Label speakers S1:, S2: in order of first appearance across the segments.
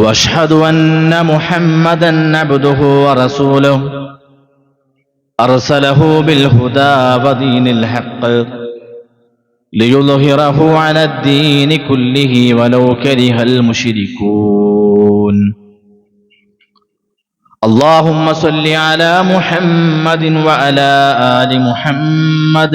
S1: وأشهد أن محمدا عبده ورسوله. أرسله بالهدى ودين الحق. ليظهره على الدين كله ولو كره المشركون. اللهم صل على محمد وعلى آل محمد.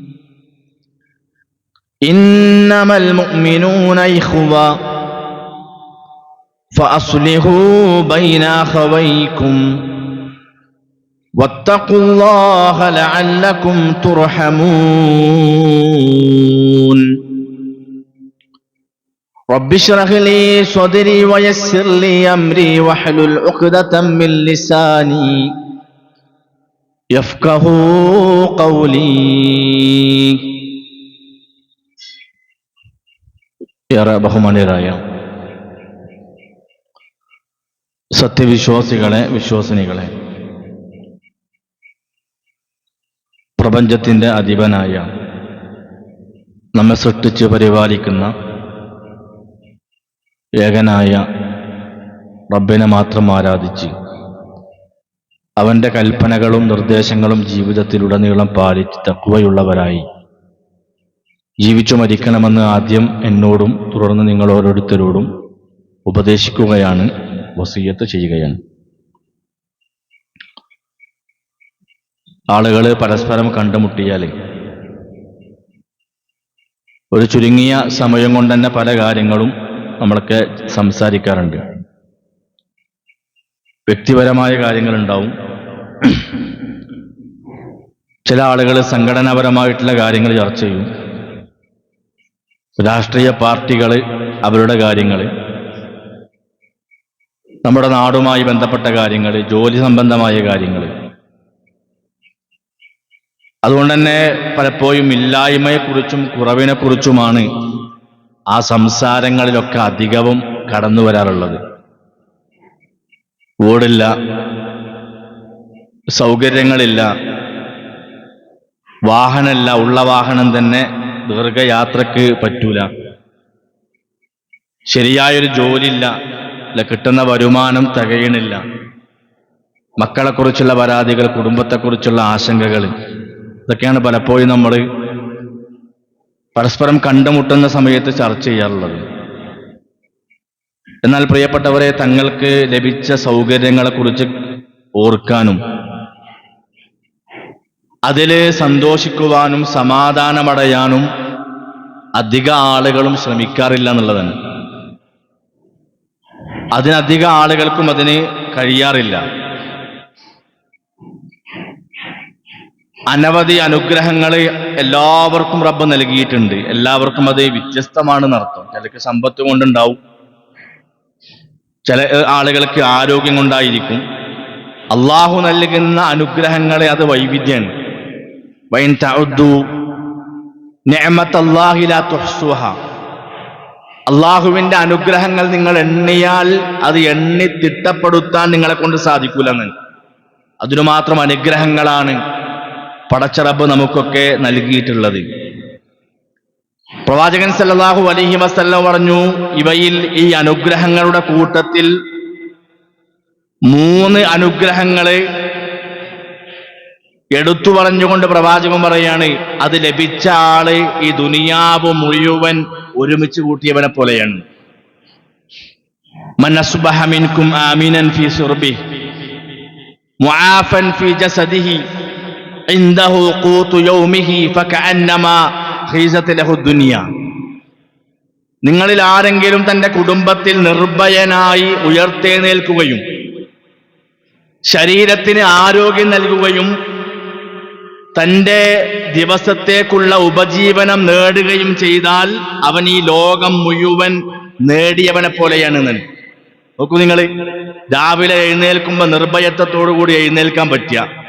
S1: إنما المؤمنون إخوة فأصلحوا بين أخويكم واتقوا الله لعلكم ترحمون. رب اشرح لي صدري ويسر لي أمري واحلل عقدة من لساني يفقه قولي. ഏറെ ബഹുമാന്യരായ സത്യവിശ്വാസികളെ വിശ്വാസിനികളെ പ്രപഞ്ചത്തിന്റെ അധിപനായ നമ്മെ സൃഷ്ടിച്ച് പരിപാലിക്കുന്ന ഏകനായ റബ്ബിനെ മാത്രം ആരാധിച്ച് അവന്റെ കൽപ്പനകളും നിർദ്ദേശങ്ങളും ജീവിതത്തിലുടനീളം പാലിച്ച് തക്കുവയുള്ളവരായി ജീവിച്ചു മരിക്കണമെന്ന് ആദ്യം എന്നോടും തുടർന്ന് നിങ്ങൾ ഓരോരുത്തരോടും ഉപദേശിക്കുകയാണ് വസീയത്ത് ചെയ്യുകയാണ്. ആളുകൾ പരസ്പരം കണ്ടുമുട്ടിയാൽ ഒരു ചുരുങ്ങിയ സമയം കൊണ്ട് തന്നെ പല കാര്യങ്ങളും നമ്മളൊക്കെ സംസാരിക്കാറുണ്ട്. വ്യക്തിപരമായ കാര്യങ്ങളുണ്ടാവും. ചില ആളുകൾ സംഘടനാപരമായിട്ടുള്ള കാര്യങ്ങൾ ചർച്ച ചെയ്യും. രാഷ്ട്രീയ പാർട്ടികൾ അവരുടെ കാര്യങ്ങൾ നമ്മുടെ നാടുമായി ബന്ധപ്പെട്ട കാര്യങ്ങൾ ജോലി സംബന്ധമായ കാര്യങ്ങൾ അതുകൊണ്ട് തന്നെ പലപ്പോഴും ഇല്ലായ്മയെക്കുറിച്ചും കുറവിനെക്കുറിച്ചുമാണ് ആ സംസാരങ്ങളിലൊക്കെ അധികവും കടന്നു വരാറുള്ളത്. ഓടില്ല സൗകര്യങ്ങളില്ല വാഹനമല്ല ഉള്ള വാഹനം തന്നെ ദീർഘയാത്രക്ക് പറ്റൂല. ശരിയായൊരു ജോലിയില്ല. അല്ല കിട്ടുന്ന വരുമാനം തികയണില്ല. മക്കളെക്കുറിച്ചുള്ള പരാതികൾ കുടുംബത്തെക്കുറിച്ചുള്ള ആശങ്കകൾ ഇതൊക്കെയാണ് പലപ്പോഴും നമ്മൾ പരസ്പരം കണ്ടുമുട്ടുന്ന സമയത്ത് ചർച്ച ചെയ്യാറുള്ളത്. എന്നാൽ പ്രിയപ്പെട്ടവരെ തങ്ങൾക്ക് ലഭിച്ച സൗകര്യങ്ങളെക്കുറിച്ച് ഓർക്കാനും അതിൽ സന്തോഷിക്കുവാനും സമാധാനമടയാനും അധിക ആളുകളും ശ്രമിക്കാറില്ല എന്നുള്ളതാണ്. അതിനധിക ആളുകൾക്കും അതിന് കഴിയാറില്ല. അനവധി അനുഗ്രഹങ്ങൾ എല്ലാവർക്കും റബ്ബ് നൽകിയിട്ടുണ്ട്. എല്ലാവർക്കും അത് വ്യത്യസ്തമാണ് നടത്തും ചിലക്ക് സമ്പത്ത് കൊണ്ടുണ്ടാവും. ചില ആളുകൾക്ക് ആരോഗ്യം കൊണ്ടായിരിക്കും. അള്ളാഹു നൽകുന്ന അനുഗ്രഹങ്ങളെ അത് വൈവിധ്യമാണ്. അള്ളാഹുവിന്റെ അനുഗ്രഹങ്ങൾ നിങ്ങൾ എണ്ണിയാൽ അത് എണ്ണി തിട്ടപ്പെടുത്താൻ നിങ്ങളെ കൊണ്ട് സാധിക്കൂലെന്ന്. അതിനു മാത്രം അനുഗ്രഹങ്ങളാണ് പടച്ചറബ് നമുക്കൊക്കെ നൽകിയിട്ടുള്ളത്. പ്രവാചകൻ സല്ലാഹു അലഹി വസല്ലം പറഞ്ഞു ഇവയിൽ ഈ അനുഗ്രഹങ്ങളുടെ കൂട്ടത്തിൽ മൂന്ന് അനുഗ്രഹങ്ങൾ എടുത്തു പറഞ്ഞുകൊണ്ട് പ്രവാചകൻ പറയാണ് അത് ലഭിച്ച ആള് ഈ ദുനിയാവ് മുഴുവൻ ഒരുമിച്ച് കൂട്ടിയവനെ പോലെയാണ് من أصبح منكم آمنا في سربه معافا في جسده عنده قوت يومه فكأنما خيزت له الدنيا നിങ്ങളിൽ ആരെങ്കിലും തന്റെ കുടുംബത്തിൽ നിർഭയനായി ഉയർത്തെഴുന്നേൽക്കുകയും ശരീരത്തിന് ആരോഗ്യം നൽകുകയും തന്റെ ദിവസത്തേക്കുള്ള ഉപജീവനം നേടുകയും ചെയ്താൽ അവൻ ഈ ലോകം മുഴുവൻ നേടിയവനെ പോലെയാണ് എന്ന്. നോക്കൂ നിങ്ങൾ രാവിലെ എഴുന്നേൽക്കുമ്പോൾ നിർഭയത്വത്തോടു കൂടി എഴുന്നേൽക്കാൻ പറ്റുക.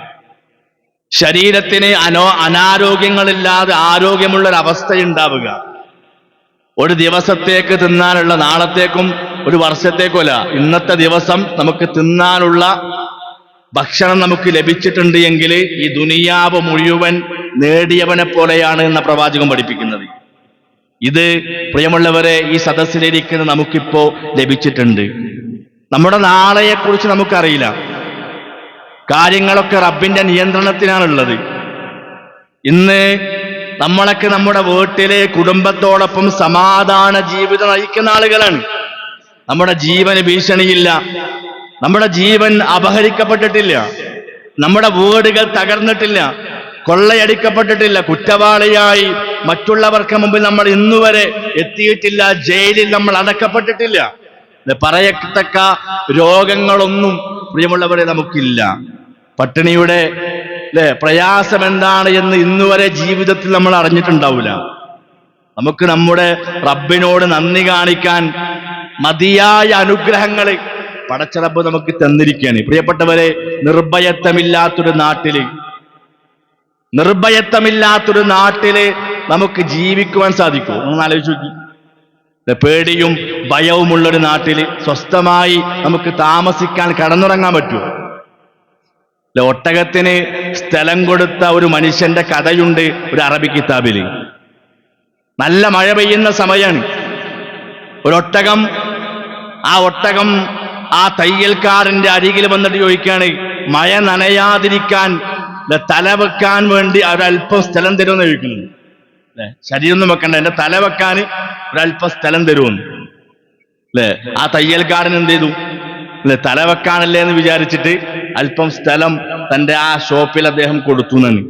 S1: ശരീരത്തിന് അനോ അനാരോഗ്യങ്ങളില്ലാതെ ആരോഗ്യമുള്ള ഒരു ഒരു ദിവസത്തേക്ക് തിന്നാനുള്ള നാളത്തേക്കും ഒരു വർഷത്തേക്കുമല്ല ഇന്നത്തെ ദിവസം നമുക്ക് തിന്നാനുള്ള ഭക്ഷണം നമുക്ക് ലഭിച്ചിട്ടുണ്ട് എങ്കിൽ ഈ ദുനിയാവ് മുഴുവൻ നേടിയവനെ പോലെയാണ് എന്ന പ്രവാചകം പഠിപ്പിക്കുന്നത്. ഇത് പ്രിയമുള്ളവരെ ഈ സദസ്സിലിരിക്കുന്ന നമുക്കിപ്പോ ലഭിച്ചിട്ടുണ്ട്. നമ്മുടെ നാളെയെക്കുറിച്ച് നമുക്കറിയില്ല. കാര്യങ്ങളൊക്കെ റബ്ബിന്റെ നിയന്ത്രണത്തിലാണുള്ളത്. ഇന്ന് നമ്മളൊക്കെ നമ്മുടെ വീട്ടിലെ കുടുംബത്തോടൊപ്പം സമാധാന ജീവിതം നയിക്കുന്ന ആളുകളാണ്. നമ്മുടെ ജീവന് ഭീഷണിയില്ല. നമ്മുടെ ജീവൻ അപഹരിക്കപ്പെട്ടിട്ടില്ല. നമ്മുടെ വീടുകൾ തകർന്നിട്ടില്ല. കൊള്ളയടിക്കപ്പെട്ടിട്ടില്ല. കുറ്റവാളിയായി മറ്റുള്ളവർക്ക് മുമ്പിൽ നമ്മൾ ഇന്നുവരെ എത്തിയിട്ടില്ല. ജയിലിൽ നമ്മൾ അടക്കപ്പെട്ടിട്ടില്ല. പറയത്തക്ക രോഗങ്ങളൊന്നും പ്രിയമുള്ളവരെ നമുക്കില്ല. പട്ടിണിയുടെ അല്ലെ പ്രയാസം എന്താണ് എന്ന് ഇന്നുവരെ ജീവിതത്തിൽ നമ്മൾ അറിഞ്ഞിട്ടുണ്ടാവില്ല നമുക്ക് നമ്മുടെ റബ്ബിനോട് നന്ദി കാണിക്കാൻ മതിയായ അനുഗ്രഹങ്ങൾ പടച്ചറബ് നമുക്ക് തന്നിരിക്കുകയാണ്. പ്രിയപ്പെട്ടവരെ നിർഭയത്വമില്ലാത്തൊരു നാട്ടിൽ നിർഭയത്വമില്ലാത്തൊരു നാട്ടിൽ നമുക്ക് ജീവിക്കുവാൻ സാധിക്കും. ഒന്ന് ആലോചിച്ച് നോക്കി. പേടിയും ഭയവുമുള്ളൊരു നാട്ടിൽ സ്വസ്ഥമായി നമുക്ക് താമസിക്കാൻ കടന്നുറങ്ങാൻ പറ്റുമോ? ഒട്ടകത്തിന് സ്ഥലം കൊടുത്ത ഒരു മനുഷ്യന്റെ കഥയുണ്ട് ഒരു അറബി കിതാബിൽ. നല്ല മഴ പെയ്യുന്ന സമയമാണ് ഒരൊട്ടകം ആ ഒട്ടകം ആ തയ്യൽക്കാരന്റെ അരികിൽ വന്നിട്ട് ചോദിക്കുകയാണ് മഴ നനയാതിരിക്കാൻ തല വെക്കാൻ വേണ്ടി ഒരല്പം സ്ഥലം തരുമെന്ന് ചോദിക്കുന്നു. ശരീരം ഒന്നും വെക്കണ്ട എന്റെ തല വെക്കാൻ ഒരല്പം സ്ഥലം തരുമെന്ന്. അല്ലെ ആ തയ്യൽക്കാരൻ എന്ത് ചെയ്തു? അല്ലെ തല വെക്കാനല്ലേ എന്ന് വിചാരിച്ചിട്ട് അല്പം സ്ഥലം തന്റെ ആ ഷോപ്പിൽ അദ്ദേഹം കൊടുത്തു എന്നാണ്.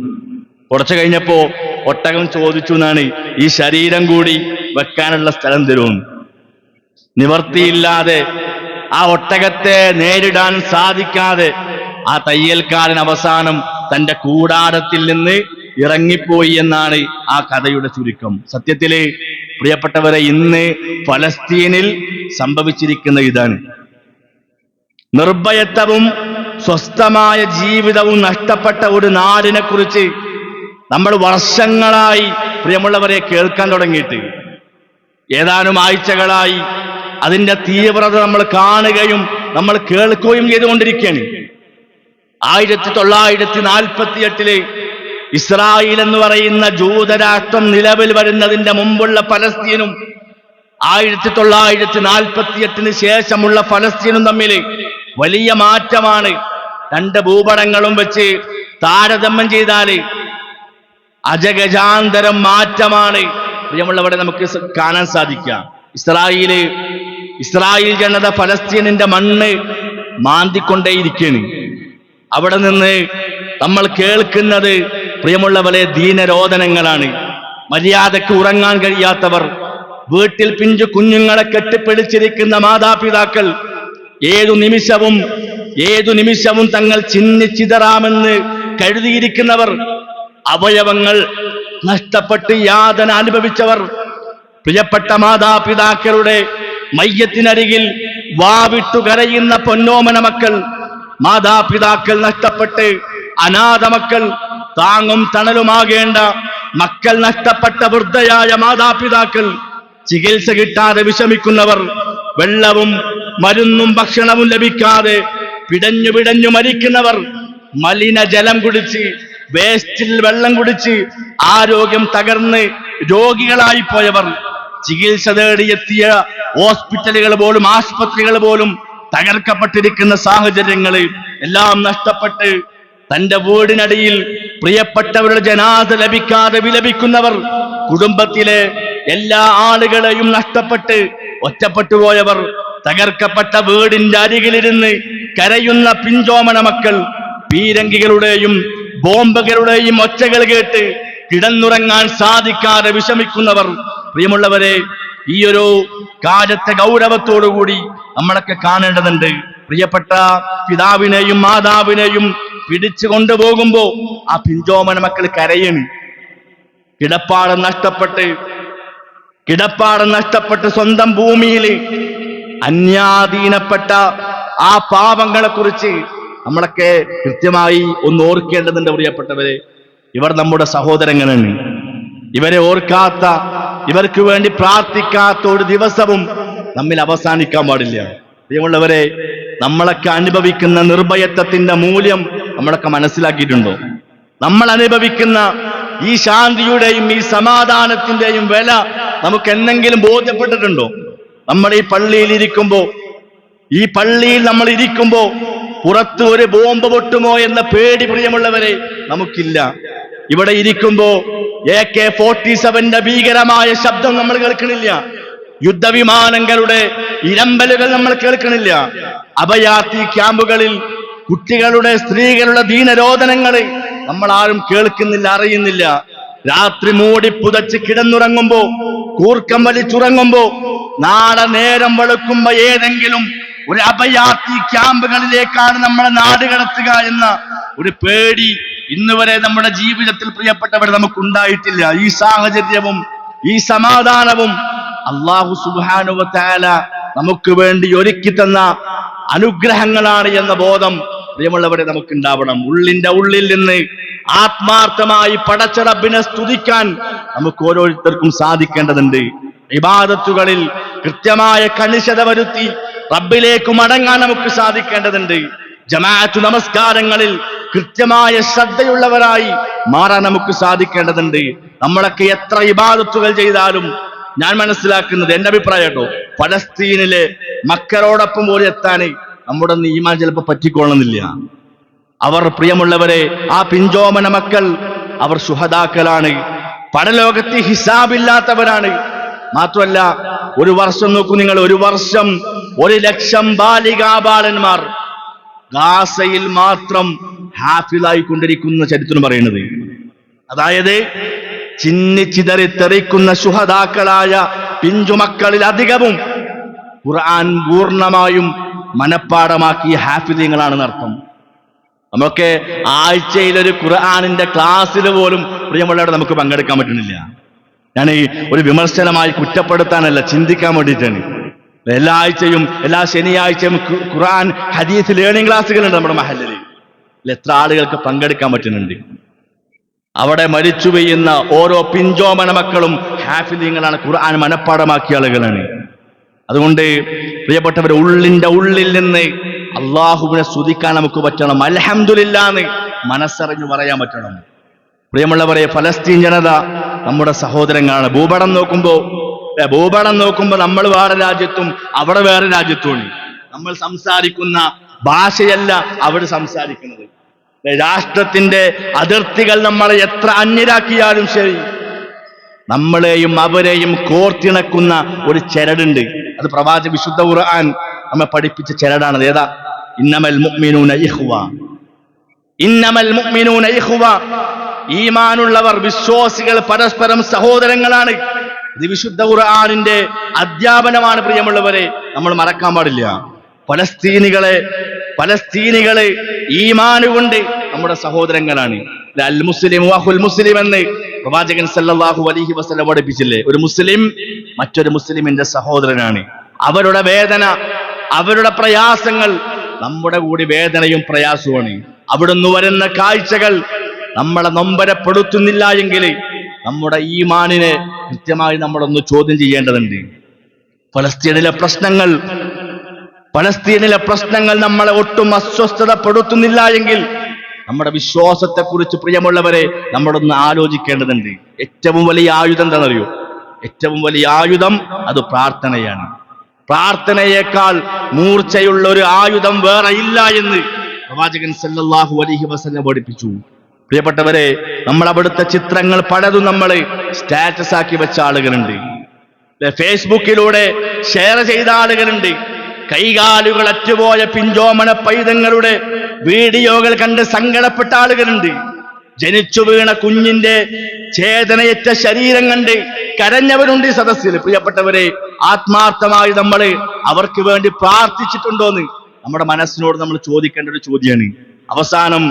S1: കുറച്ചു കഴിഞ്ഞപ്പോ ഒട്ടകം ചോദിച്ചു എന്നാണ് ഈ ശരീരം കൂടി വെക്കാനുള്ള സ്ഥലം തരുമെന്ന്. നിവർത്തിയില്ലാതെ ആ ഒട്ടകത്തെ നേരിടാൻ സാധിക്കാതെ ആ തയ്യൽക്കാരൻ അവസാനം തന്റെ കൂടാരത്തിൽ നിന്ന് ഇറങ്ങിപ്പോയി എന്നാണ് ആ കഥയുടെ ചുരുക്കം. സത്യത്തിൽ പ്രിയപ്പെട്ടവരെ ഇന്ന് ഫലസ്തീനിൽ സംഭവിച്ചിരിക്കുന്ന ഇതാണ്. നിർഭയത്വവും സ്വസ്ഥമായ ജീവിതവും നഷ്ടപ്പെട്ട ഒരു നാടിനെ കുറിച്ച് നമ്മൾ വർഷങ്ങളായി പ്രിയമുള്ളവരെ കേൾക്കാൻ തുടങ്ങിയിട്ട്. ഏതാനും ആഴ്ചകളായി അതിന്റെ തീവ്രത നമ്മൾ കാണുകയും നമ്മൾ കേൾക്കുകയും ചെയ്തുകൊണ്ടിരിക്കുകയാണ്. ആയിരത്തി തൊള്ളായിരത്തി നാൽപ്പത്തി എട്ടിൽ ഇസ്രായേൽ എന്ന് പറയുന്ന ജൂതരാഷ്ട്രം നിലവിൽ വരുന്നതിന്റെ മുമ്പുള്ള ഫലസ്തീനും ആയിരത്തി തൊള്ളായിരത്തി നാൽപ്പത്തി എട്ടിന് ശേഷമുള്ള ഫലസ്തീനും തമ്മിൽ വലിയ മാറ്റമാണ്. രണ്ട് ഭൂപടങ്ങളും വെച്ച് താരതമ്യം ചെയ്താൽ അജഗജാന്തരം മാറ്റമാണ്. പ്രിയമുള്ളവരെ നമുക്ക് കാണാൻ സാധിക്കുക ഇസ്രായേൽ ഇസ്രായേൽ ജനത ഫലസ്തീനിന്റെ മണ്ണ് മാന്തിക്കൊണ്ടേയിരിക്കുകയാണ് അവിടെ നിന്ന് നമ്മൾ കേൾക്കുന്നത് പ്രിയമുള്ളവരെ ദീനരോധനങ്ങളാണ് മര്യാദയ്ക്ക് ഉറങ്ങാൻ കഴിയാത്തവർ വീട്ടിൽ പിഞ്ചു കുഞ്ഞുങ്ങളെ കെട്ടിപ്പിടിച്ചിരിക്കുന്ന മാതാപിതാക്കൾ ഏതു നിമിഷവും ഏതു നിമിഷവും തങ്ങൾ ചിന്നിച്ചിതറാമെന്ന് കരുതിയിരിക്കുന്നവർ അവയവങ്ങൾ നഷ്ടപ്പെട്ട് യാതന അനുഭവിച്ചവർ പ്രിയപ്പെട്ട മാതാപിതാക്കളുടെ മയ്യത്തിനരികിൽ വാവിട്ടു കരയുന്ന പൊന്നോമന മക്കൾ മാതാപിതാക്കൾ നഷ്ടപ്പെട്ട് അനാഥ മക്കൾ താങ്ങും തണലുമാകേണ്ട മക്കൾ നഷ്ടപ്പെട്ട വൃദ്ധയായ മാതാപിതാക്കൾ ചികിത്സ കിട്ടാതെ വിഷമിക്കുന്നവർ വെള്ളവും മരുന്നും ഭക്ഷണവും ലഭിക്കാതെ പിടഞ്ഞു പിടഞ്ഞു മരിക്കുന്നവർ മലിനജലം കുടിച്ച് വേസ്റ്റിൽ വെള്ളം കുടിച്ച് ആരോഗ്യം തകർന്ന് രോഗികളായി പോയവർ. ചികിത്സ തേടിയെത്തിയ ഹോസ്പിറ്റലുകൾ പോലും ആശുപത്രികൾ പോലും തകർക്കപ്പെട്ടിരിക്കുന്ന സാഹചര്യങ്ങൾ എല്ലാം നഷ്ടപ്പെട്ട് തന്റെ വീടിനടിയിൽ പ്രിയപ്പെട്ടവരുടെ ജനാത ലഭിക്കാതെ വിലപിക്കുന്നവർ കുടുംബത്തിലെ എല്ലാ ആളുകളെയും നഷ്ടപ്പെട്ട് ഒറ്റപ്പെട്ടു പോയവർ തകർക്കപ്പെട്ട വീടിന്റെ അരികിലിരുന്ന് കരയുന്ന പിഞ്ചോമന മക്കൾ പീരങ്കികളുടെയും ബോംബുകളുടെയും ഒച്ചകൾ കേട്ട് കിടന്നുറങ്ങാൻ സാധിക്കാതെ വിഷമിക്കുന്നവർ. പ്രിയമുള്ളവരെ ഈ ഒരു കാര്യത്തെ ഗൗരവത്തോടുകൂടി നമ്മളൊക്കെ കാണേണ്ടതുണ്ട്. പ്രിയപ്പെട്ട പിതാവിനെയും മാതാവിനെയും പിടിച്ചു കൊണ്ടുപോകുമ്പോ ആ പിഞ്ചോമന മക്കൾ കരയണ്. കിടപ്പാടം നഷ്ടപ്പെട്ട് കിടപ്പാടം നഷ്ടപ്പെട്ട് സ്വന്തം ഭൂമിയിൽ അന്യാധീനപ്പെട്ട ആ പാപങ്ങളെ കുറിച്ച് നമ്മളൊക്കെ കൃത്യമായി ഒന്ന് ഓർക്കേണ്ടതുണ്ട് പ്രിയപ്പെട്ടവരെ. ഇവർ നമ്മുടെ സഹോദരങ്ങളാണ്. ഇവരെ ഓർക്കാത്ത ഇവർക്ക് വേണ്ടി പ്രാർത്ഥിക്കാത്ത ഒരു ദിവസവും നമ്മിൽ അവസാനിക്കാൻ പാടില്ല. പ്രിയമുള്ളവരെ നമ്മളൊക്കെ അനുഭവിക്കുന്ന നിർഭയത്വത്തിന്റെ മൂല്യം നമ്മളൊക്കെ മനസ്സിലാക്കിയിട്ടുണ്ടോ? നമ്മൾ അനുഭവിക്കുന്ന ഈ ശാന്തിയുടെയും ഈ സമാധാനത്തിന്റെയും വില നമുക്ക് എന്തെങ്കിലും ബോധ്യപ്പെട്ടിട്ടുണ്ടോ? നമ്മൾ ഈ പള്ളിയിൽ ഇരിക്കുമ്പോൾ ഈ പള്ളിയിൽ നമ്മൾ ഇരിക്കുമ്പോൾ പുറത്ത് ഒരു ബോംബ് പൊട്ടുമോ എന്ന പേടി പ്രിയമുള്ളവരെ നമുക്കില്ല. ഇവിടെ ഇരിക്കുമ്പോ എ കെ ഫോർട്ടി സെവന്റെ ഭീകരമായ ശബ്ദം നമ്മൾ കേൾക്കണില്ല. യുദ്ധവിമാനങ്ങളുടെ ഇരമ്പലുകൾ നമ്മൾ കേൾക്കണില്ല. അഭയാർത്ഥി ക്യാമ്പുകളിൽ കുട്ടികളുടെ സ്ത്രീകളുടെ ദീനരോധനങ്ങൾ നമ്മൾ ആരും കേൾക്കുന്നില്ല അറിയുന്നില്ല. രാത്രി മൂടി പുതച്ച് കിടന്നുറങ്ങുമ്പോ കൂർക്കം വലിച്ചുറങ്ങുമ്പോ നാളെ നേരം വെളുക്കുമ്പോ ഏതെങ്കിലും ഒരു അഭയാർത്ഥി ക്യാമ്പുകളിലേക്കാണ് നമ്മളെ നാട് കടത്തുക എന്ന ഒരു പേടി ഇന്ന് വരെ നമ്മുടെ ജീവിതത്തിൽ പ്രിയപ്പെട്ടവർ നമുക്ക് ഉണ്ടായിട്ടില്ല ഈ സാഹചര്യവും ഈ സമാധാനവും അള്ളാഹു സുബാനുവത്താല നമുക്ക് വേണ്ടി ഒരുക്കി തന്ന അനുഗ്രഹങ്ങളാണ് എന്ന ബോധം പ്രിയമുള്ളവരെ നമുക്ക് ഉണ്ടാവണം ഉള്ളിന്റെ ഉള്ളിൽ നിന്ന് ആത്മാർത്ഥമായി പടച്ചറബിനെ സ്തുതിക്കാൻ നമുക്ക് ഓരോരുത്തർക്കും സാധിക്കേണ്ടതുണ്ട്. ഇബാദത്തുകളിൽ കൃത്യമായ കണിശത വരുത്തി റബ്ബിലേക്ക് മടങ്ങാൻ നമുക്ക് സാധിക്കേണ്ടതുണ്ട്. ജമാഅത്ത് നമസ്കാരങ്ങളിൽ കൃത്യമായ ശ്രദ്ധയുള്ളവരായി മാറാൻ നമുക്ക് സാധിക്കേണ്ടതുണ്ട്. നമ്മളൊക്കെ എത്ര ഇബാദത്തുകൾ ചെയ്താലും ഞാൻ മനസ്സിലാക്കുന്നത് എന്റെ അഭിപ്രായം കേട്ടോ. പലസ്തീനിലെ മക്കരോടൊപ്പം പോലും എത്താൻ നമ്മുടെ നീമാൻ ചിലപ്പോൾ പറ്റിക്കൊള്ളുന്നില്ല അവർ പ്രിയമുള്ളവരെ ആ പിഞ്ചോമന മക്കൾ അവർ സുഹദാക്കളാണ്. പരലോകത്ത് ഹിസാബില്ലാത്തവരാണ്. മാത്രമല്ല ഒരു വർഷം നോക്കൂ നിങ്ങൾ ഒരു വർഷം ഒരു ലക്ഷം ബാലികാബാലന്മാർ ഗാസയിൽ മാത്രം ഹാഫിലായി കൊണ്ടിരിക്കുന്ന ചരിത്രം പറയുന്നത്. അതായത് ചിന്നി ചിതറി തെറിക്കുന്ന ശുഹദാക്കളായ പിഞ്ചുമക്കളിൽ അധികവും ഖുർആൻ പൂർണമായും മനഃപ്പാടമാക്കിയ ഹാഫിലിങ്ങളാണെന്ന് അർത്ഥം. നമുക്ക് ആഴ്ചയിൽ ഒരു ഖുർആാനിന്റെ ക്ലാസ്സിൽ പോലും പ്രിയമുള്ളവരെ നമുക്ക് പങ്കെടുക്കാൻ പറ്റുന്നില്ല. ഞാൻ ഒരു വിമർശനമായി കുറ്റപ്പെടുത്താനല്ല ചിന്തിക്കാൻ വേണ്ടിയിട്ടാണ്. എല്ലാ ആഴ്ചയും എല്ലാ ശനിയാഴ്ചയും ഖുറാൻ ഹദീസ് ലേണിംഗ് ക്ലാസ്സുകളുണ്ട് നമ്മുടെ മഹലിൽ എത്ര ആളുകൾക്ക് പങ്കെടുക്കാൻ പറ്റുന്നുണ്ട്. അവിടെ മരിച്ചു പെയ്യുന്ന ഓരോ പിഞ്ചോമന മക്കളും ഹാഫിലിങ്ങളാണ് ഖുർആൻ മനഃപ്പാടമാക്കിയ ആളുകളാണ്. അതുകൊണ്ട് പ്രിയപ്പെട്ടവരെ ഉള്ളിന്റെ ഉള്ളിൽ നിന്ന് അള്ളാഹുവിനെ സ്തുതിക്കാൻ നമുക്ക് പറ്റണം. അലഹമുല്ലാന്ന് മനസ്സറിഞ്ഞു പറയാൻ പറ്റണം. പ്രിയമുള്ളവരെ ഫലസ്തീൻ ജനത നമ്മുടെ സഹോദരങ്ങളാണ്. ഭൂപടം നോക്കുമ്പോ ഏ, ഭൂപടം നോക്കുമ്പോൾ നമ്മൾ വേറെ രാജ്യത്തും അവിടെ വേറെ രാജ്യത്തുമാണ്. നമ്മൾ സംസാരിക്കുന്ന ഭാഷയല്ല അവർ സംസാരിക്കുന്നത്. രാഷ്ട്രത്തിന്റെ അതിർത്തികൾ നമ്മളെ എത്ര അന്യരാക്കിയാലും ശരി. നമ്മളെയും അവരെയും കോർത്തിണക്കുന്ന ഒരു ചരടുണ്ട്. അത് പ്രവാചക വിശുദ്ധ ഖുർആൻ നമ്മെ പഠിപ്പിച്ച ചരടാണ് ഏതാ? ഇന്നമൽ മുഅ്മിനൂന ഇഖ്വ. ഇന്നമൽ മുഅ്മിനൂന ഇഖ്വ. ഈമാനുള്ളവർ വിശ്വാസികൾ പരസ്പരം സഹോദരങ്ങളാണ്. വിശുദ്ധ ഖുർആാനിന്റെ അധ്യാപനമാണ് പ്രിയമുള്ളവരെ നമ്മൾ മറക്കാൻ പാടില്ല. പലസ്തീനികളെ പലസ്തീനികളെ ഈമാന് കൊണ്ട് നമ്മുടെ സഹോദരങ്ങളാണ്. അൽ മുസ്ലിം വാഹുൽ മുസ്ലിം എന്ന് പ്രവാചകൻ സല്ലാഹു അലഹി വസ്ല പഠിപ്പിച്ചില്ലേ? ഒരു മുസ്ലിം മറ്റൊരു മുസ്ലിമിന്റെ സഹോദരനാണ്. അവരുടെ വേദന അവരുടെ പ്രയാസങ്ങൾ നമ്മുടെ കൂടി വേദനയും പ്രയാസവുമാണ്. അവിടുന്ന് വരുന്ന കാഴ്ചകൾ നമ്മളെ നൊമ്പരപ്പെടുത്തുന്നില്ല എങ്കിൽ നമ്മുടെ ഈമാനിനെ കൃത്യമായി നമ്മളൊന്ന് ചോദ്യം ചെയ്യേണ്ടതുണ്ട്. ഫലസ്തീനിലെ പ്രശ്നങ്ങൾ ഫലസ്തീനിലെ പ്രശ്നങ്ങൾ നമ്മളെ ഒട്ടും അസ്വസ്ഥതപ്പെടുത്തുന്നില്ല എങ്കിൽ നമ്മുടെ വിശ്വാസത്തെക്കുറിച്ച് പ്രിയമുള്ളവരെ നമ്മളൊന്ന് ആലോചിക്കേണ്ടതുണ്ട്. ഏറ്റവും വലിയ ആയുധം എന്താണെന്നറിയോ? ഏറ്റവും വലിയ ആയുധം അത് പ്രാർത്ഥനയാണ്. പ്രാർത്ഥനയേക്കാൾ മൂർച്ചയുള്ള ഒരു ആയുധം വേറെ ഇല്ല എന്ന് പ്രവാചകൻ സല്ലല്ലാഹു അലൈഹി വസല്ലം പഠിപ്പിച്ചു. പ്രിയപ്പെട്ടവരെ നമ്മൾ അവിടുത്തെ ചിത്രങ്ങൾ പലതും നമ്മൾ സ്റ്റാറ്റസ് ആക്കി വെച്ച ആളുകളുണ്ട്. ഫേസ്ബുക്കിലൂടെ ഷെയർ ചെയ്ത ആളുകളുണ്ട്. കൈകാലുകൾ അറ്റുപോയ പിഞ്ചോമന പൈതങ്ങളുടെ വീഡിയോകൾ കണ്ട് സങ്കടപ്പെട്ട ആളുകളുണ്ട്. ജനിച്ചു വീണ കുഞ്ഞിന്റെ ചേതനയറ്റ ശരീരം കണ്ട് കരഞ്ഞവരുണ്ട് ഈ സദസ്സിൽ പ്രിയപ്പെട്ടവരെ ആത്മാർത്ഥമായി നമ്മൾ അവർക്ക് വേണ്ടി പ്രാർത്ഥിച്ചിട്ടുണ്ടോന്ന് നമ്മുടെ മനസ്സിനോട് നമ്മൾ ചോദിക്കേണ്ട ഒരു ചോദ്യമാണ് അവസാനം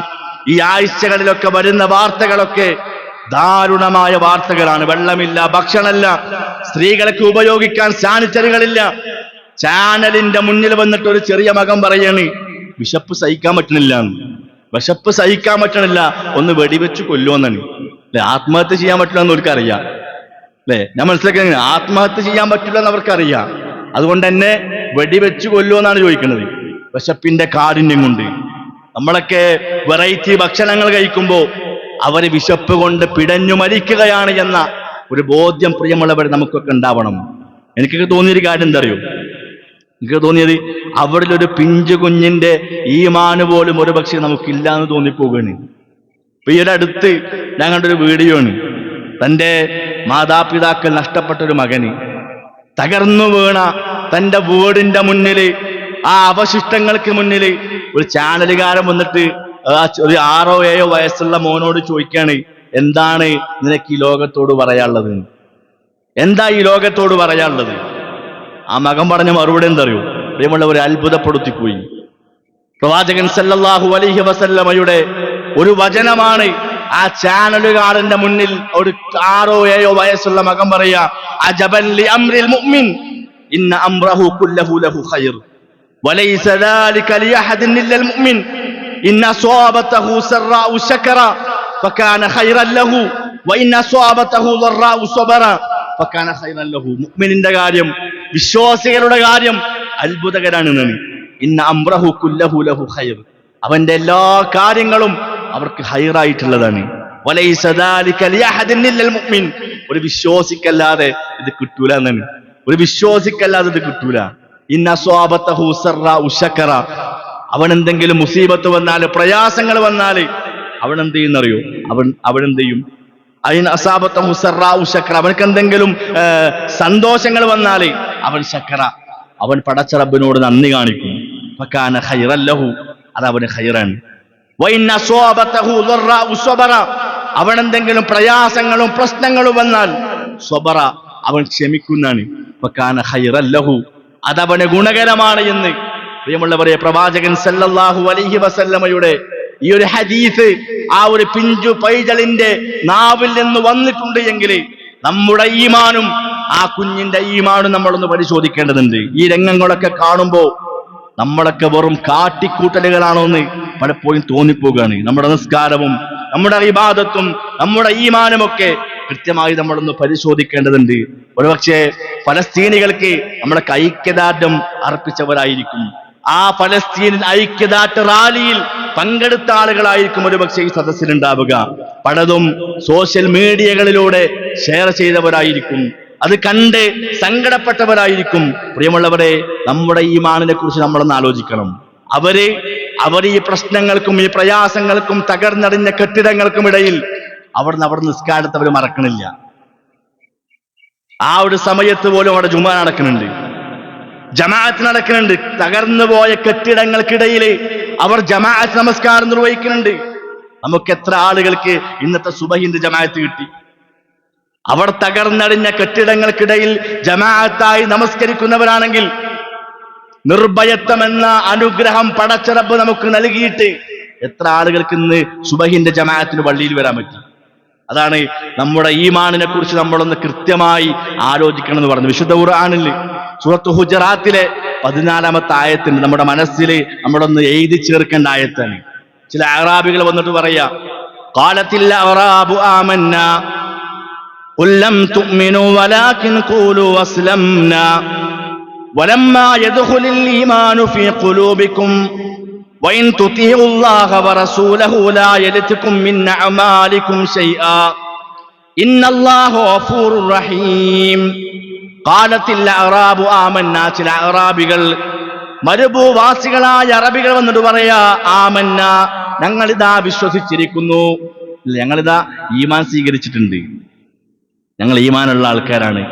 S1: ഈ ആഴ്ചകളിലൊക്കെ വരുന്ന വാർത്തകളൊക്കെ ദാരുണമായ വാർത്തകളാണ്. വെള്ളമില്ല ഭക്ഷണമില്ല സ്ത്രീകൾക്ക് ഉപയോഗിക്കാൻ സാനിറ്ററികളില്ല. ചാനലിന്റെ മുന്നിൽ വന്നിട്ട് ഒരു ചെറിയ മകം പറയാണ് വിശപ്പ് സഹിക്കാൻ പറ്റണില്ല വിശപ്പ് സഹിക്കാൻ പറ്റണില്ല ഒന്ന് വെടിവെച്ച് കൊല്ലുമെന്നാണ് അല്ലെ ആത്മഹത്യ ചെയ്യാൻ പറ്റില്ല എന്ന് അവർക്കറിയാം. അല്ലെ ഞാൻ മനസ്സിലാക്കുന്നത് ആത്മഹത്യ ചെയ്യാൻ പറ്റില്ല എന്ന് അവർക്കറിയാം. അതുകൊണ്ട് തന്നെ വെടിവെച്ച് കൊല്ലുമെന്നാണ് ചോദിക്കുന്നത്. വിശപ്പിന്റെ കാഠിന്യം കൊണ്ട്. നമ്മളൊക്കെ വെറൈറ്റി ഭക്ഷണങ്ങൾ കഴിക്കുമ്പോൾ അവർ വിശപ്പ് കൊണ്ട് പിടഞ്ഞു മരിക്കുകയാണ് എന്ന ഒരു ബോധ്യം പ്രിയമുള്ളവർ നമുക്കൊക്കെ ഉണ്ടാവണം. എനിക്കൊക്കെ തോന്നിയൊരു കാര്യം എന്താ അറിയോ എനിക്ക് തോന്നിയത് അവിടെ ഒരു പിഞ്ചു കുഞ്ഞിന്റെ ഈ പോലും ഒരു പക്ഷേ നമുക്കില്ല എന്ന് തോന്നിപ്പോവുകയാണ് ഇപ്പൊ ഈ അടുത്ത് ഞാൻ കണ്ടൊരു വീഡിയോ ആണ് തന്റെ മാതാപിതാക്കൾ നഷ്ടപ്പെട്ട ഒരു മകന്. തകർന്നു വീണ തന്റെ വീടിന്റെ മുന്നിൽ ആ അവശിഷ്ടങ്ങൾക്ക് മുന്നിൽ ഒരു ചാനലുകാരൻ വന്നിട്ട് ഒരു ആറോ ഏഴോ വയസ്സുള്ള മോനോട് ചോദിക്കാണ് എന്താണ് നിനക്ക് ഈ ലോകത്തോട് പറയാനുള്ളത്? എന്താ ഈ ലോകത്തോട് പറയാനുള്ളത്? ആ മകൻ പറഞ്ഞ മറുപടി എന്തറിയൂ? പ്രിയമുള്ള ഒരു അത്ഭുതപ്പെടുത്തിപ്പോയി. പ്രവാചകൻ സല്ലല്ലാഹു അലൈഹി വസല്ലമയുടെ ഒരു വചനമാണ് ആ ചാനലുകാരന്റെ മുന്നിൽ ഒരു ആറോ ഏഴോ വയസ്സുള്ള മകൻ പറയാ അജബൻ ലി മുഅ്മിൻ ഇന്ന അംറഹു കുല്ലഹു ലഹു ഖൈർ. وليس ذلك لأحد إلا المؤمن إن أصابته سراء شكر فكان خيرا له وإن أصابته ضراء صبر فكان خيرا له മുഅ്മിനിന്റെ കാര്യം വിശ്വാസികളുടെ കാര്യം അത്ഭുതകരാണെന്നാണ് ഇന്ന അംറഹു കുല്ലഹു ലഹു ഖൈർ അവന്റെ എല്ലാ കാര്യങ്ങളും അവർക്ക് ഹൈറായിട്ടുള്ളതാണ് വലൈസ ദാലിക ലിഅഹദിൻ ഇല്ലൽ മുഅ്മിൻ ഒരു വിശ്വാസിക്കല്ലാതെ ഇത് കിട്ടൂല എന്നാണ് ഒരു വിശ്വാസിക്കല്ലാതെ ഇത് കിട്ടൂല അവൻ എന്തെങ്കിലും മുസീബത്ത് വന്നാൽ പ്രയാസങ്ങൾ വന്നാൽ അവൻ എന്ത് ചെയ്യുന്നറിയോ അവൻ അവൻ എന്ത് ചെയ്യും അയിൻ അസാബത്ത ഹുസറ ശക്കറ അവനക്ക് എന്തെങ്കിലും സന്തോഷങ്ങൾ വന്നാൽ അവൻ ശക്കറ. അവൻ പടച്ച റബ്ബിനോട് നന്ദി കാണിക്കും. ഫക്കാന ഖൈറല്ലഹു അത് അവന് ഖൈറാണ് അവൻ എന്തെങ്കിലും പ്രയാസങ്ങളും പ്രശ്നങ്ങളും വന്നാൽ സ്വബറ അവൻ ക്ഷമിക്കുന്നാണ് ഫക്കാന ഖൈറല്ലഹു അതവന് ഗുണകരമാണ് എന്ന്. പ്രിയമുള്ളവരെ പ്രവാചകൻ സല്ലല്ലാഹു അലൈഹി വസല്ലമയുടെ ഈ ഒരു ഹദീസ് ആ ഒരു പിഞ്ചു പൈതലിന്റെ നാവിൽ നിന്ന് വന്നിട്ടുണ്ട് എങ്കിൽ നമ്മുടെ ഈമാനും ആ കുഞ്ഞിന്റെ ഈമാനും നമ്മളൊന്ന് പരിശോധിക്കേണ്ടതുണ്ട്. ഈ രംഗങ്ങളൊക്കെ കാണുമ്പോൾ നമ്മളൊക്കെ വെറും കാട്ടിക്കൂട്ടലുകളാണോ എന്ന് പലപ്പോഴും തോന്നിപ്പോവുകയാണ് നമ്മുടെ നിസ്കാരവും നമ്മുടെ വിവാദത്തും നമ്മുടെ ഈമാനുമൊക്കെ കൃത്യമായി നമ്മളൊന്ന് പരിശോധിക്കേണ്ടതുണ്ട്. ഒരുപക്ഷെ ഫലസ്തീനികൾക്ക് നമ്മുടെ ഐക്യദാർഢ്യം അർപ്പിച്ചവരായിരിക്കും. ആ ഫലസ്തീനിൽ ഐക്യദാർഢ്യ റാലിയിൽ പങ്കെടുത്ത ആളുകളായിരിക്കും ഒരുപക്ഷെ ഈ സദസ്സിലുണ്ടാവുക. പലതും സോഷ്യൽ മീഡിയകളിലൂടെ ഷെയർ ചെയ്തവരായിരിക്കും. അത് കണ്ട് സങ്കടപ്പെട്ടവരായിരിക്കും. പ്രിയമുള്ളവരെ നമ്മുടെ ഈ മാണിനെ കുറിച്ച് നമ്മളൊന്ന് ആലോചിക്കണം. അവർ അവർ ഈ പ്രശ്നങ്ങൾക്കും ഈ പ്രയാസങ്ങൾക്കും തകർന്നടിഞ്ഞ കെട്ടിടങ്ങൾക്കും ഇടയിൽ അവർ അവിടെ നിസ്കാരത്തെ അവർ മറക്കണില്ല. ആ ഒരു സമയത്ത് പോലും അവിടെ ജുമാ നടക്കുന്നുണ്ട്. ജമാഅത്ത് നടക്കുന്നുണ്ട്. തകർന്നു പോയ കെട്ടിടങ്ങൾക്കിടയിൽ അവർ ജമാഅത്ത് നമസ്കാരം നിർവഹിക്കുന്നുണ്ട്. നമുക്ക് എത്ര ആളുകൾക്ക് ഇന്നത്തെ സുബഹിന്റെ ജമാഅത്ത് കിട്ടി? അവർ തകർന്നടിഞ്ഞ കെട്ടിടങ്ങൾക്കിടയിൽ ജമാഅത്തായി നമസ്കരിക്കുന്നവരാണെങ്കിൽ നിർഭയത്വമെന്ന അനുഗ്രഹം പടച്ചിറപ്പ് നമുക്ക് നൽകിയിട്ട് എത്ര ആളുകൾക്ക് ഇന്ന് സുബഹിന്റെ ജമാഅത്തിന് പള്ളിയിൽ വരാൻ പറ്റി? അതാണ് നമ്മുടെ ഈമാനിനെ കുറിച്ച് നമ്മളൊന്ന് കൃത്യമായി ആലോചിക്കണം എന്ന് പറഞ്ഞു വിശുദ്ധ ഖുർആനിൽ സൂറത്ത് ഹുജറാത്തിലെ പതിനാലാമത്തെ ആയത്തിന് നമ്മുടെ മനസ്സിൽ നമ്മളൊന്ന് എഴുതി ചേർക്കേണ്ട ആയത്താണ് ചില അറാബികൾ വന്നിട്ട് പറയാ കാലത്തില്ല അറാബു ആമന്ന قل لم تؤمنوا ولكن قولوا أسلمنا ولما يدخل الإيمان في قلوبكم وإن تطيعوا الله ورسوله لا يلتكم من أعمالكم شيئا إن الله غفور رحيم قالت الأعراب آمنا ചില അറാബികൾ മരുഭൂവാസികളായ അറബികൾ വന്നിട്ട് പറയാ ആമന്ന ഞങ്ങളിതാ വിശ്വസിച്ചിരിക്കുന്നു ഇല്ല, ഞങ്ങളിതാ ഈമാൻ സ്വീകരിച്ചിട്ടുണ്ട് ഞങ്ങൾ ഈമാനുള്ള ആൾക്കാരാണ്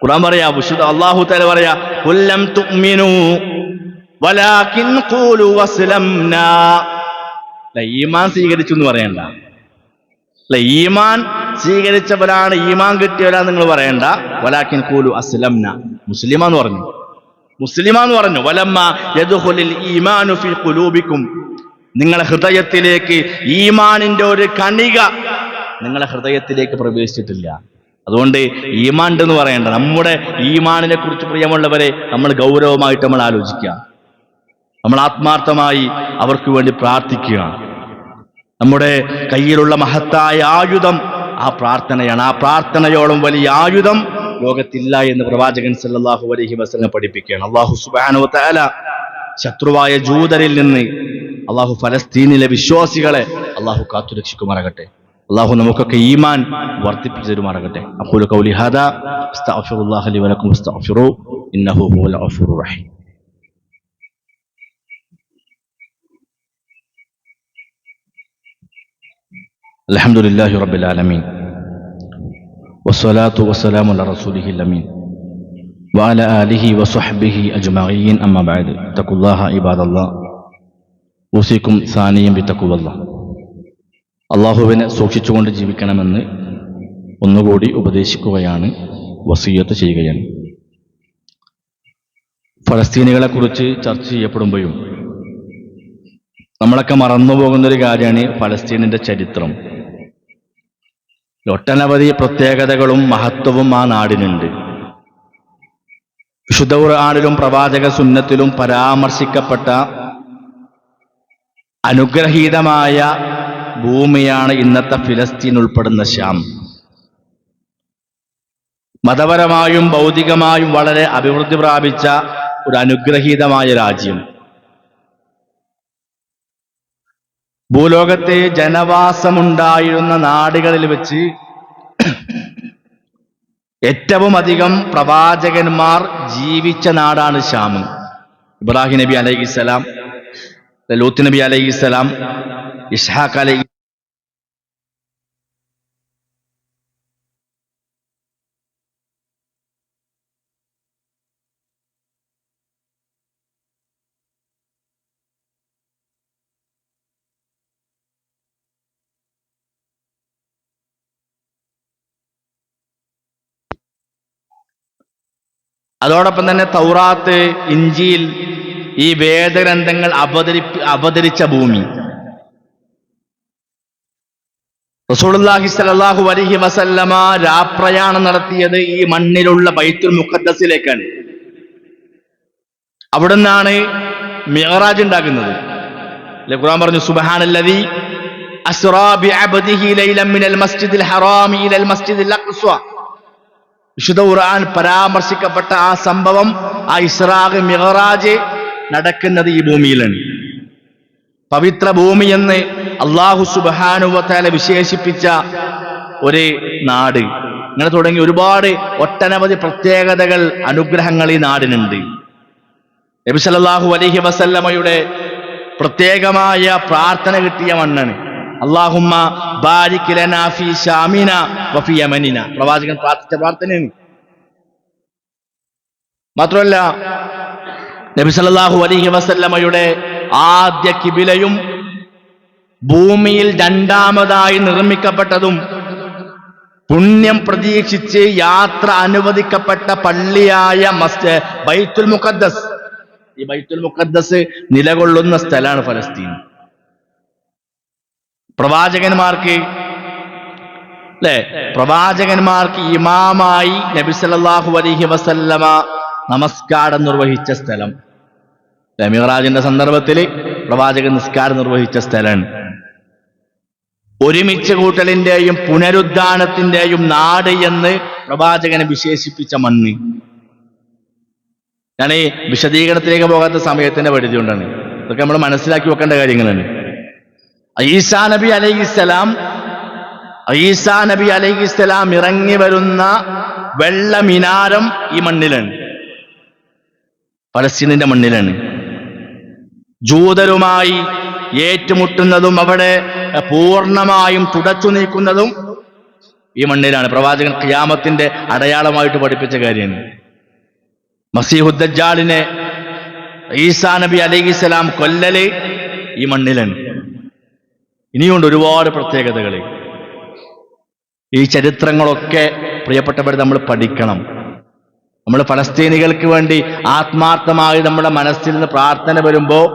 S1: ഖുർആൻ പറയാ വിശുദ്ധ അള്ളാഹു തആല പറയാ കുല്ലം തുഅ്മിനു വലാകിൻ ഖൂലു വസ്ലംനാ. ഈമാൻ സ്വീകരിച്ചു എന്ന് പറയണ്ട. അല്ല ഈമാൻ സ്വീകരിച്ചവരാണ് ഈമാൻ കിട്ടിയവരാ നിങ്ങൾ പറയണ്ട. വലാക്കിൻ കൂലു അസ്ലംന. മുസ്ലിമാന്ന് പറഞ്ഞു. മുസ്ലിമാന്ന് പറഞ്ഞു. വലമ്മ യദ്ഖുലിൽ ഈമാനു ഫി കുലൂബിക്കും നിങ്ങളെ ഹൃദയത്തിലേക്ക് ഈമാനിന്റെ ഒരു കണിക നിങ്ങളെ ഹൃദയത്തിലേക്ക് പ്രവേശിച്ചിട്ടില്ല. അതുകൊണ്ട് ഈമാൻ എന്ന് പറയണ്ട. നമ്മുടെ ഈമാനിനെ കുറിച്ച് പ്രിയമുള്ളവരെ നമ്മൾ ഗൗരവമായിട്ട് നമ്മൾ ആലോചിക്കുക. നമ്മൾ ആത്മാർത്ഥമായി അവർക്ക് വേണ്ടി പ്രാർത്ഥിക്കുക. നമ്മുടെ കയ്യിലുള്ള മഹത്തായ ആയുധം ആ പ്രാർത്ഥനയാണ്. ആ പ്രാർത്ഥനയോളം വലിയ ആയുധം ലോകത്തില്ല എന്ന് പ്രവാചകൻ സല്ലാഹു അലഹി വസല്ലം പഠിപ്പിക്കുകയാണ്. അള്ളാഹു സുബാനു തല ശത്രുവായ ജൂതരിൽ നിന്ന് അള്ളാഹു ഫലസ്തീനിലെ വിശ്വാസികളെ അള്ളാഹു കാത്തുരക്ഷിക്കുമാറാകട്ടെ അള്ളാഹു നമുക്കൊക്കെ ഈമാൻ വർദ്ധിപ്പിച്ചു തരുമാറാകട്ടെ. അപ്പോൾ കൗലി ഹാദാ അസ്തഗ്ഫിറുല്ലാഹ ലി വലക്കും ഇന്നഹു റഹീം. الحمد لله رب العالمين والصلاة والسلام على رسوله الأمين وعلى آله وصحبه أجمعين أما بعد اتقوا الله عباد الله ഊസിക്കും സാനിയും ബിത്തക്കുവല്ല അള്ളാഹുവിനെ സൂക്ഷിച്ചുകൊണ്ട് ജീവിക്കണമെന്ന് ഒന്നുകൂടി ഉപദേശിക്കുകയാണ് വസീയത്ത് ചെയ്യുകയാണ് ഫലസ്തീനികളെ കുറിച്ച് ചർച്ച ചെയ്യപ്പെടുമ്പോഴും നമ്മളൊക്കെ മറന്നുപോകുന്ന ഒരു കാര്യമാണ് ഫലസ്തീനിന്റെ ചരിത്രം ഒട്ടനവധി പ്രത്യേകതകളും മഹത്വവും ആ നാടിനുണ്ട്. വിശുദ്ധ ഖുർആാനിലും പ്രവാചക സുന്നത്തിലും പരാമർശിക്കപ്പെട്ട അനുഗ്രഹീതമായ ഭൂമിയാണ് ഇന്നത്തെ ഫിലസ്തീൻ ഉൾപ്പെടുന്ന ശ്യാം മതപരമായും ഭൗതികമായും വളരെ അഭിവൃദ്ധി പ്രാപിച്ച ഒരു അനുഗ്രഹീതമായ രാജ്യം. ഭൂലോകത്തെ ജനവാസമുണ്ടായിരുന്ന നാടുകളിൽ വെച്ച് ഏറ്റവും അധികം പ്രവാചകന്മാർ ജീവിച്ച നാടാണ് ശ്യാം ഇബ്രാഹിം നബി അലൈഹിസ്സലാം ലൂത്ത് നബി അലൈഹിസ്സലാം ഇഷാഖ് അലൈഹി അതോടൊപ്പം തന്നെ തൗറാത്ത് ഇഞ്ചിയിൽ ഈ വേദഗ്രന്ഥങ്ങൾ അവതരി അവതരിച്ച ഭൂമി. റസൂലുള്ളാഹി സ്വല്ലല്ലാഹു അലൈഹി വസല്ലമ രാപ്രയാണം നടത്തിയത് ഈ മണ്ണിലുള്ള ബൈത്തുൽ മുഖദ്ദസിലേക്കാണ്. നിന്നാണ് മിഅറാജ് ഉണ്ടാക്കുന്നത്. ഖുർആൻ പറഞ്ഞു സുബഹാനല്ലതി അസ്റാബി ബിഅബ്ദിഹി ലൈലം മിനൽ മസ്ജിദിൽ ഹറാമി ഇലൽ മസ്ജിദിൽ അഖ്സ വിശുദ്ധ ഖുർആൻ പരാമർശിക്കപ്പെട്ട ആ സംഭവം ആ ഇസ്രാഖ് മിഹറാജ് നടക്കുന്നത് ഈ ഭൂമിയിലാണ്. പവിത്ര ഭൂമി എന്ന് അള്ളാഹു സുബാനുവത്താല വിശേഷിപ്പിച്ച ഒരു നാട്. ഇങ്ങനെ തുടങ്ങി ഒരുപാട് ഒട്ടനവധി പ്രത്യേകതകൾ അനുഗ്രഹങ്ങൾ ഈ നാടിനുണ്ട്. നബി സല്ലല്ലാഹു അലൈഹി വസല്ലമയുടെ പ്രത്യേകമായ പ്രാർത്ഥന കിട്ടിയ മണ്ണാണ്. അള്ളാഹുമ്മ ബാരിക് ലനാ ഷാമിന വഫി യമനിന. പ്രവാചകൻ പ്രാർത്ഥിച്ച പ്രാർത്ഥനയാണ്. മാത്രമല്ല നബി സല്ലല്ലാഹു അലൈഹി വസല്ലമയുടെ ആദ്യ കിബിലയും ഭൂമിയിൽ രണ്ടാമതായി നിർമ്മിക്കപ്പെട്ടതും പുണ്യം പ്രതീക്ഷിച്ച് യാത്ര അനുവദിക്കപ്പെട്ട പള്ളിയായ മസ്ജ ബൈത്തുൽ മുഖദ്ദസ്. ഈ ബൈത്തുൽ മുഖദ്ദസ് നിലകൊള്ളുന്ന സ്ഥലമാണ് ഫലസ്തീൻ. പ്രവാചകന്മാർക്ക് അല്ലെ പ്രവാചകന്മാർക്ക് ഇമാമായി നബി സല്ലല്ലാഹു അലൈഹി വസല്ലമ നമസ്കാരം നിർവഹിച്ച സ്ഥലം. അല്ലേ? മിഹ്റാജിന്റെ സന്ദർഭത്തിൽ പ്രവാചകൻ നിസ്കാരം നിർവഹിച്ച സ്ഥലമാണ് ഒരുമിച്ച് കൂട്ടലിന്റെയും പുനരുദ്ധാനത്തിന്റെയും നാട് എന്ന് പ്രവാചകനെ വിശേഷിപ്പിച്ച മണ്ണ്. ഞാൻ ഈ വിശദീകരണത്തിലേക്ക് പോകാത്ത സമയത്തിന്റെ പരിധി ഇതൊക്കെ നമ്മൾ മനസ്സിലാക്കി വെക്കേണ്ട കാര്യങ്ങളാണ്. ഈസാ നബി അലൈഹിസ്സലാം ഈസാ നബി അലൈഹിസ്സലാം ഇറങ്ങി വരുന്ന വെള്ള മിനാരം ഈ മണ്ണിലാണ്. പലസ്തീനിന്റെ മണ്ണിലാണ്. ജൂതരുമായി ഏറ്റുമുട്ടുന്നതും അവിടെ പൂർണമായും തുടച്ചു നീക്കുന്നതും ഈ മണ്ണിലാണ്. പ്രവാചകൻ ഖിയാമത്തിന്റെ അടയാളമായിട്ട് പഠിപ്പിച്ച കാര്യമാണ്. മസീഹുദ്ദാലിനെ ഈസാ നബി അലൈഹിസ്സലാം കൊല്ലല് ഈ മണ്ണിലാണ്. ഇനിയുണ്ട് ഒരുപാട് പ്രത്യേകതകൾ ഈ ചരിത്രങ്ങളൊക്കെ പ്രിയപ്പെട്ടവർ നമ്മൾ പഠിക്കണം. നമ്മൾ ഫലസ്തീനികൾക്ക് വേണ്ടി ആത്മാർത്ഥമായി നമ്മുടെ മനസ്സിൽ നിന്ന് പ്രാർത്ഥന വരുമ്പോൾ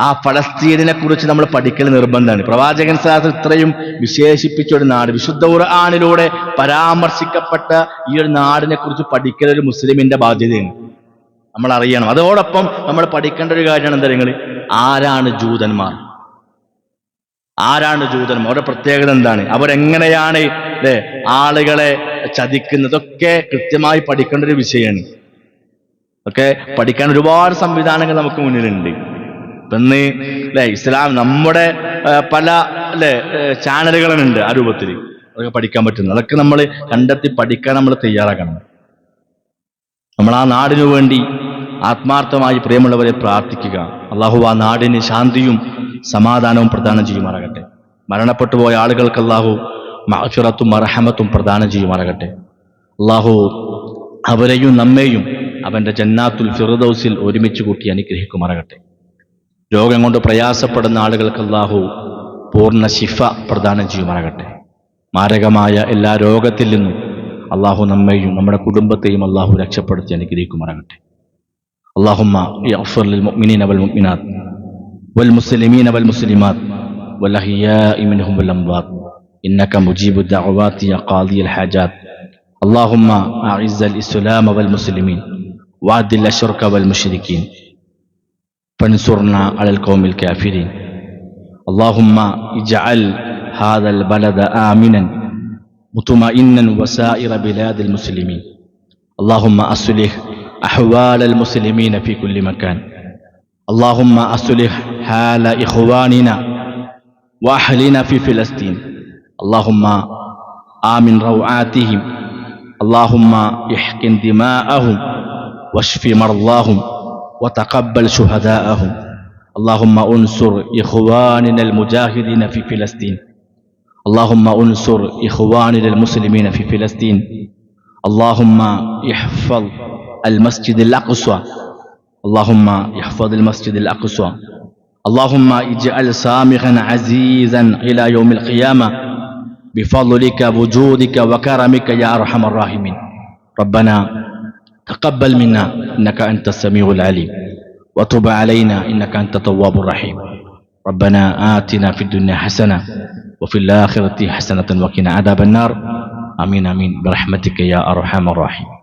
S1: ആ ഫലസ്തീനിനെ കുറിച്ച് നമ്മൾ പഠിക്കൽ നിർബന്ധമാണ്. പ്രവാചകൻ ശാസ്ത്രം ഇത്രയും വിശേഷിപ്പിച്ച ഒരു നാട് വിശുദ്ധ ഖുർആാനിലൂടെ പരാമർശിക്കപ്പെട്ട ഈ ഒരു നാടിനെ കുറിച്ച് പഠിക്കൽ ഒരു മുസ്ലിമിന്റെ ബാധ്യതയാണ്. നമ്മൾ അറിയണം അതോടൊപ്പം നമ്മൾ പഠിക്കേണ്ട ഒരു കാര്യമാണ് എന്താ നിങ്ങൾ ആരാണ് ജൂതന്മാർ? ആരാണ് ജൂതന്മാർ അവരുടെ പ്രത്യേകത എന്താണ്? അവരെങ്ങനെയാണ് അല്ലെ ആളുകളെ ചതിക്കുന്നതൊക്കെ കൃത്യമായി പഠിക്കേണ്ട ഒരു വിഷയമാണ്. ഒക്കെ പഠിക്കാൻ ഒരുപാട് സംവിധാനങ്ങൾ നമുക്ക് മുന്നിലുണ്ട്. ഇന്ന് അല്ലെ ഇസ്ലാം നമ്മുടെ പല അല്ലെ ചാനലുകളുണ്ട് ആ രൂപത്തിൽ. അതൊക്കെ പഠിക്കാൻ പറ്റുന്നു അതൊക്കെ നമ്മൾ കണ്ടെത്തി പഠിക്കാൻ നമ്മൾ തയ്യാറാക്കണം നമ്മൾ ആ നാടിനു വേണ്ടി ആത്മാർത്ഥമായി പ്രിയമുള്ളവരെ പ്രാർത്ഥിക്കുക. അള്ളാഹു ആ നാടിന് ശാന്തിയും സമാധാനവും പ്രദാനം ചെയ്യുമാറാകട്ടെ. മരണപ്പെട്ടു പോയ ആളുകൾക്ക് അള്ളാഹു മഹഫിറത്തും മറഹമത്തും പ്രദാനം ചെയ്യുമാറാകട്ടെ. അള്ളാഹു അവരെയും നമ്മെയും അവന്റെ ജന്നാത്തുൽ ഫിറുദൌസിൽ ഒരുമിച്ച് കൂട്ടി അനുഗ്രഹിക്കുമാറാകട്ടെ. രോഗം കൊണ്ട് പ്രയാസപ്പെടുന്ന ആളുകൾക്ക് അള്ളാഹു പൂർണ ശിഫ പ്രദാനം ചെയ്യുമാറാകട്ടെ. മാരകമായ എല്ലാ രോഗത്തിൽ നിന്നും അള്ളാഹു നമ്മെയും നമ്മുടെ കുടുംബത്തെയും അള്ളാഹു രക്ഷപ്പെടുത്തി അനുഗ്രഹിക്കുമാറാകട്ടെ. اللهم اغفر للمؤمنين والمؤمنات والمسلمين والمسلمات والأحياء منهم والأموات إنك مجيب الدعوات يا قاضي الحاجات اللهم أعز الإسلام والمسلمين وأذل الشرك والمشركين فانصرنا على القوم الكافرين اللهم اجعل هذا البلد آمنا مطمئنا وسائر بلاد المسلمين اللهم أصلح أحوال المسلمين في كل مكان. اللهم أصلح حال إخواننا وأهلنا في فلسطين. اللهم آمن روعاتهم. اللهم احقن دماءهم واشف مرضاهم وتقبل شهداءهم. اللهم انصر إخواننا المجاهدين في فلسطين. اللهم انصر إخواننا المسلمين في فلسطين. اللهم احفظ المسجد الأقصى. اللهم احفظ المسجد الأقصى. اللهم اجعل سامخا عزيزا إلى يوم القيامة. بفضلك وجودك وكرمك يا أرحم الراحمين. ربنا تقبل منا. إنك أنت السميع العليم. وتب علينا. إنك أنت التواب الرحيم. ربنا آتنا في الدنيا حسنة وفي الآخرة حسنة وقنا عذاب النار. آمين آمين. برحمتك يا أرحم الراحمين.